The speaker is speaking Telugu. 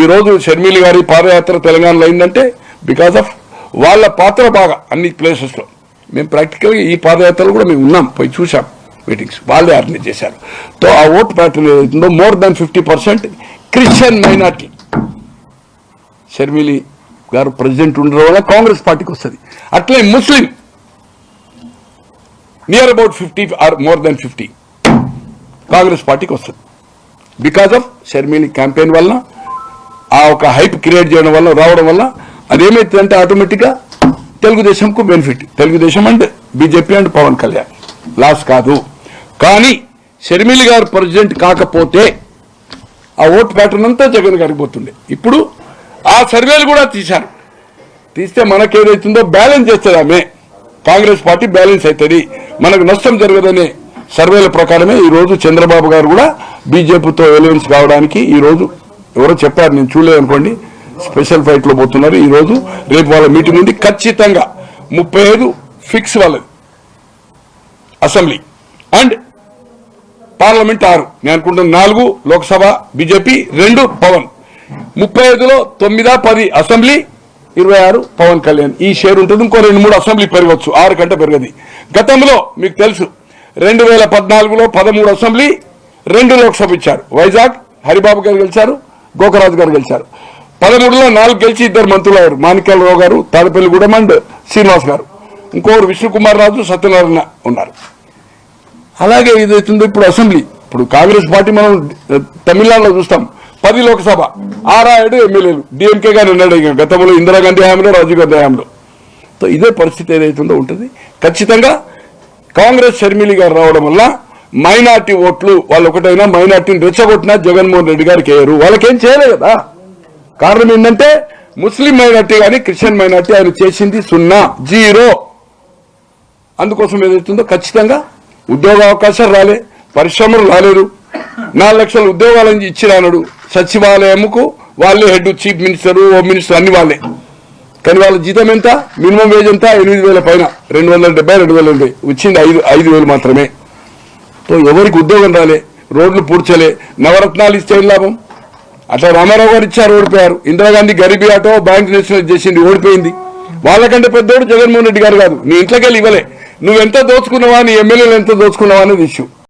ఈ రోజు షర్మిలి గారి పాదయాత్ర తెలంగాణలో అయిందంటే బికాస్ ఆఫ్ వాళ్ళ పాత్ర బాగా అన్ని ప్లేసెస్లో మేము ప్రాక్టికల్గా ఈ పాదయాత్రలో కూడా మేము ఉన్నాం పోయి చూసాం మీటింగ్స్ వాళ్ళే ఆర్గనైజ్ చేశారు. తో ఆ ఓట్ ప్యాటర్న్ ఏదైతుందో more than fifty percent Christian minority Sharmila garu president ఉండడం వల్ల కాంగ్రెస్ పార్టీకి వస్తుంది. అట్లే Muslim. Near about fifty or more than fifty Congress పార్టీకి వస్తుంది. బికాస్ ఆఫ్ షర్మిలి క్యాంపెయిన్ వల్ల ఆ ఒక హైప్ క్రియేట్ చేయడం వల్ల రావడం వల్ల అదేమైతుందంటే ఆటోమేటిక్గా తెలుగుదేశంకు benefit Telugu Desam and BJP and Pawan Kalyan. Loss కాదు. కానీ షర్మిలి గారు ప్రెసిడెంట్ కాకపోతే ఆ ఓట్ ప్యాటర్న్ అంతా జగన్ గారికి పోతుండే. ఇప్పుడు ఆ సర్వేలు కూడా తీశారు. తీస్తే మనకేదైతుందో బ్యాలెన్స్ చేస్తుంది ఆమె. కాంగ్రెస్ పార్టీ బ్యాలెన్స్ అవుతుంది మనకు నష్టం జరగదనే సర్వేల ప్రకారమే ఈరోజు చంద్రబాబు గారు కూడా బీజేపీతో ఎలివెన్స్ కావడానికి ఈ రోజు ఎవరో చెప్పారు నేను చూడలేదు అనుకోండి. స్పెషల్ ఫ్లైట్లో పోతున్నారు. ఈ రోజు రేపు వాళ్ళ మీటింగ్ ఉంది. ఖచ్చితంగా ముప్పై ఐదు ఫిక్స్ వాళ్ళది. అసెంబ్లీ. అండ్ పార్లమెంట్ ఆరు. నేను అనుకుంటున్న నాలుగు లోక్సభ బీజేపీ రెండు పవన్. ముప్పై ఐదులో తొమ్మిదా పది అసెంబ్లీ. ఇరవై ఆరు పవన్ కళ్యాణ్. ఈ షేర్ ఉంటుంది. ఇంకో రెండు మూడు అసెంబ్లీ పెరగవచ్చు. ఆరు కంటే పెరగది. గతంలో మీకు తెలుసు రెండు వేల పద్నాలుగులో పదమూడు అసెంబ్లీ రెండు లోక్సభ ఇచ్చారు. వైజాగ్ హరిబాబు గారు గెలిచారు. గోకరాజు గారు గెలిచారు. పదమూడులో నాలుగు గెలిచి ఇద్దరు మంత్రులు అయ్యారు. మాణిక్యాలరావు గారు తాడపల్లిగూడెం అండ్ శ్రీనివాస్ గారు. ఇంకోరు విష్ణుకుమార్ రాజు సత్యనారాయణ ఉన్నారు. అలాగే ఏదైతుందో ఇప్పుడు అసెంబ్లీ. ఇప్పుడు కాంగ్రెస్ పార్టీ మనం తమిళనాడులో చూస్తాం. పది లోక్సభ. ఆరాయుడు ఎమ్మెల్యేలు. డిఎంకే గారు ఉన్నాడు గతంలో ఇందిరాగాంధీ హయాంలో రాజీవ్ గాంధీ హయాంలో సో ఇదే పరిస్థితి ఏదైతుందో ఉంటుంది. ఖచ్చితంగా కాంగ్రెస్ షర్మిలి గారు రావడం వల్ల మైనార్టీ ఓట్లు వాళ్ళు ఒకటైనా మైనార్టీని రెచ్చగొట్టినా జగన్మోహన్ రెడ్డి గారికి వేయరు వాళ్ళకేం చేయలే కదా. కారణం ఏంటంటే ముస్లిం మైనార్టీ కానీ క్రిస్టియన్ మైనార్టీ ఆయన చేసింది సున్నా జీరో. అందుకోసం ఏదైతుందో ఖచ్చితంగా ఉద్యోగ అవకాశాలు రాలే పరిశ్రమలు రాలేదు నాలుగు లక్షల ఉద్యోగాలను ఇచ్చిరానడు. సచివాలయంకు వాళ్ళే head chief minister home minister అన్ని వాళ్ళే. కానీ వాళ్ళ జీతం ఎంత? మినిమం వేజ్ ఎంత? ఎనిమిది వేల పైన. రెండు వందల డెబ్బై రెండు వేల ఎనభై. వచ్చింది ఐదు ఐదు వేలు మాత్రమే. ఎవరికి ఉద్యోగం రాలే రోడ్లు పూడ్చలే నవరత్నాలు ఇస్తే లాభం? అట్లా రామారావు గారు ఇచ్చారు ఓడిపోయారు. ఇందిరాగాంధీ గరీబీ ఆటో బ్యాంక్ నేషనల్ చేసింది ఓడిపోయింది. వాళ్ళకంటే పెద్దోడు జగన్మోహన్ రెడ్డి గారు కాదు. నీ ఇంట్లోకి వెళ్ళి ఇవ్వలే. నువ్వు ఎంత దోచుకున్నావా నీ ఎమ్మెల్యేలు ఎంత దోచుకున్నావా అనేది ఇష్యూ.